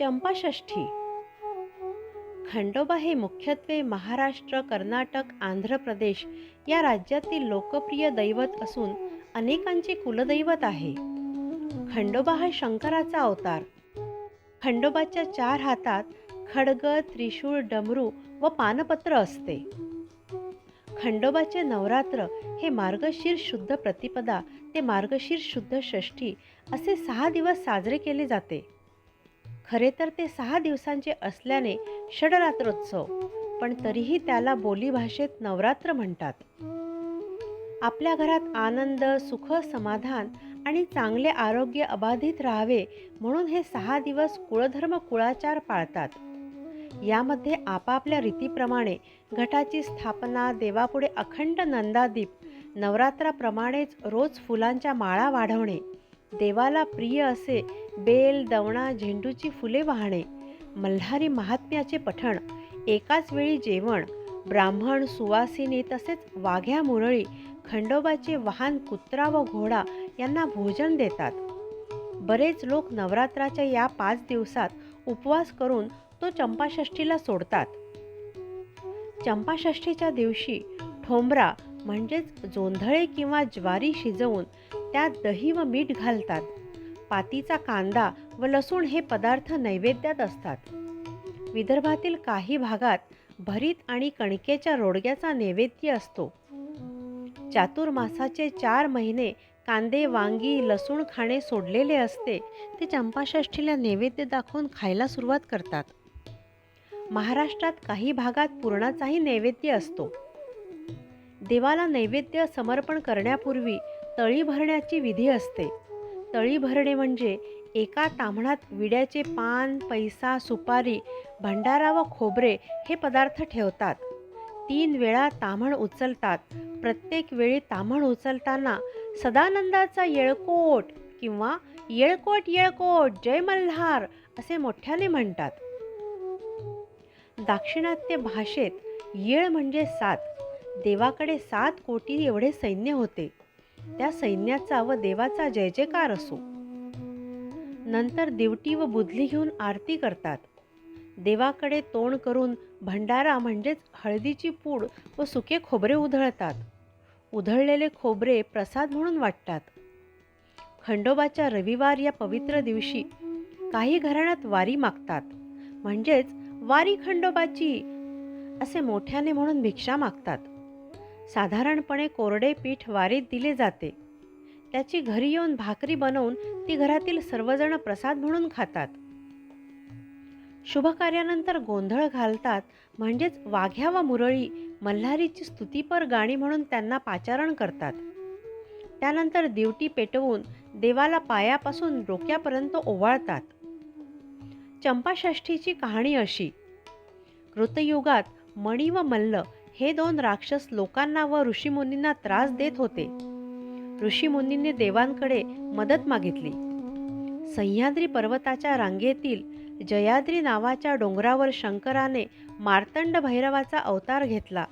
चंपाषष्ठी. खंडोबा हे मुख्यत्वे महाराष्ट्र कर्नाटक आंध्र प्रदेश या राज्यातील लोकप्रिय दैवत असून अनेकांचे कुलदैवत आहे. खंडोबा हा शंकराचा अवतार. खंडोबाच्या चार हातात खडग त्रिशूळ डमरू व पानपत्र असते. खंडोबाचे नवरात्र हे मार्गशीर्ष शुद्ध प्रतिपदा ते मार्गशीर्ष शुद्ध षष्ठी असे सहा दिवस साजरे केले जाते. खरे तर ते सहा दिवसांचे असल्याने षडरात्रोत्सव पण तरीही त्याला बोलीभाषेत नवरात्र म्हणतात. आपल्या घरात आनंद सुख समाधान आणि चांगले आरोग्य अबाधित राहावे म्हणून हे सहा दिवस कुळधर्म कुळाचार पाळतात. यामध्ये आपापल्या रीतीप्रमाणे घटाची स्थापना देवापुढे अखंड नंदादीप नवरात्राप्रमाणेच रोज फुलांच्या माळा वाढवणे देवाला प्रिय असे बेल दवणा झेंडूची फुले वाहणे मल्हारी महात्म्याचे पठण एकाच वेळी जेवण ब्राह्मण सुवासिनी तसेच वाघ्या मुरळी खंडोबाचे वाहन कुत्रा व घोडा यांना भोजन देतात. बरेच लोक नवरात्राच्या या पाच दिवसात उपवास करून तो चंपाषष्ठीला सोडतात. चंपाषष्ठीच्या दिवशी ठोंबरा म्हणजेच जोंधळे किंवा ज्वारी शिजवून त्यात दही व मीठ घालतात. पातीचा कांदा व लसूण हे पदार्थ नैवेद्यात असतात. विदर्भातील काही भागात भरीत आणि कणकेच्या रोडग्याचा नैवेद्य असतो. चातुर्मासाचे चार महिने कांदे वांगी लसूण खाणे सोडलेले असते ते चंपाषष्ठीला नैवेद्य दाखवून खायला सुरुवात करतात. महाराष्ट्रात काही भागात पुरणाचाही नैवेद्य असतो. देवाला नैवेद्य समर्पण करण्यापूर्वी तळी भरण्याची विधी असते. तळी भरणे म्हणजे एका तांबणात विड्याचे पान पैसा सुपारी भंडारा व खोबरे हे पदार्थ ठेवतात. तीन वेळा ताम्हण उचलतात. प्रत्येक वेळी ताम्हण उचलताना सदानंदाचा येळकोट किंवा येळकोट येळकोट जय मल्हार असे मोठ्याने म्हणतात. दाक्षिणात्य भाषेत येळ म्हणजे सात. देवाकडे सात कोटी एवढे सैन्य होते. त्या सैन्याचा व देवाचा जय जयकार असो. नंतर दिवटी व बुधली घेऊन आरती करतात. देवाकडे तोंड करून भंडारा म्हणजेच हळदीची पूड व सुके खोबरे उधळतात. उधळलेले खोबरे प्रसाद म्हणून वाटतात. खंडोबाच्या रविवार या पवित्र दिवशी काही घराण्यात वारी मागतात. म्हणजेच वारी खंडोबाची असे मोठ्याने म्हणून भिक्षा मागतात. साधारणपणे कोरडे पीठ वारीत दिले जाते. त्याची घरी येऊन भाकरी बनवून ती घरातील सर्वजण प्रसाद म्हणून खातात. शुभकार्यानंतर गोंधळ घालतात म्हणजेच वाघ्या व मुरळी मल्हारीची स्तुतीपर गाणी म्हणून त्यांना पाचारण करतात. त्यानंतर दिवटी पेटवून देवाला पायापासून डोक्यापर्यंत ओवाळतात. चंपाषष्ठीची कहाणी अशी. कृतयुगात मणी व मल्ल हे दोन राक्षस लोकांना व ऋषीमुनींना त्रास देत होते. ऋषीमुनींनी देवांकडे मदत मागितली. सह्याद्री पर्वताच्या रांगेतील जयाद्री नावाच्या डोंगरावर शंकराने मार्तंड भैरवाचा अवतार घेतला.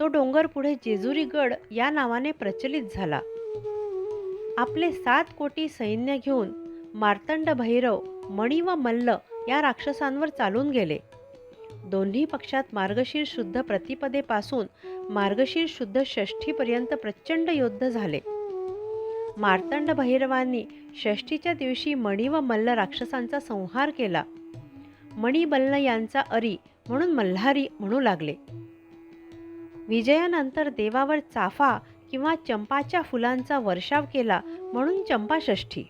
तो डोंगर पुढे जेजुरीगड या नावाने प्रचलित झाला. आपले सात कोटी सैन्य घेऊन मार्तंड भैरव मणी व मल्ल या राक्षसांवर चालून गेले. दोन्ही पक्षात मार्गशीर शुद्ध प्रतिपदेपासून मार्गशीर शुद्ध षष्ठीपर्यंत प्रचंड युद्ध झाले. मार्तंड भैरवांनी षष्ठीच्या दिवशी मणी व मल्ल राक्षसांचा संहार केला. मणी बल्ल यांचा अरी म्हणून मल्हारी म्हणू लागले. विजयानंतर देवावर चाफा किंवा चंपाच्या फुलांचा वर्षाव केला म्हणून चंपाषष्ठी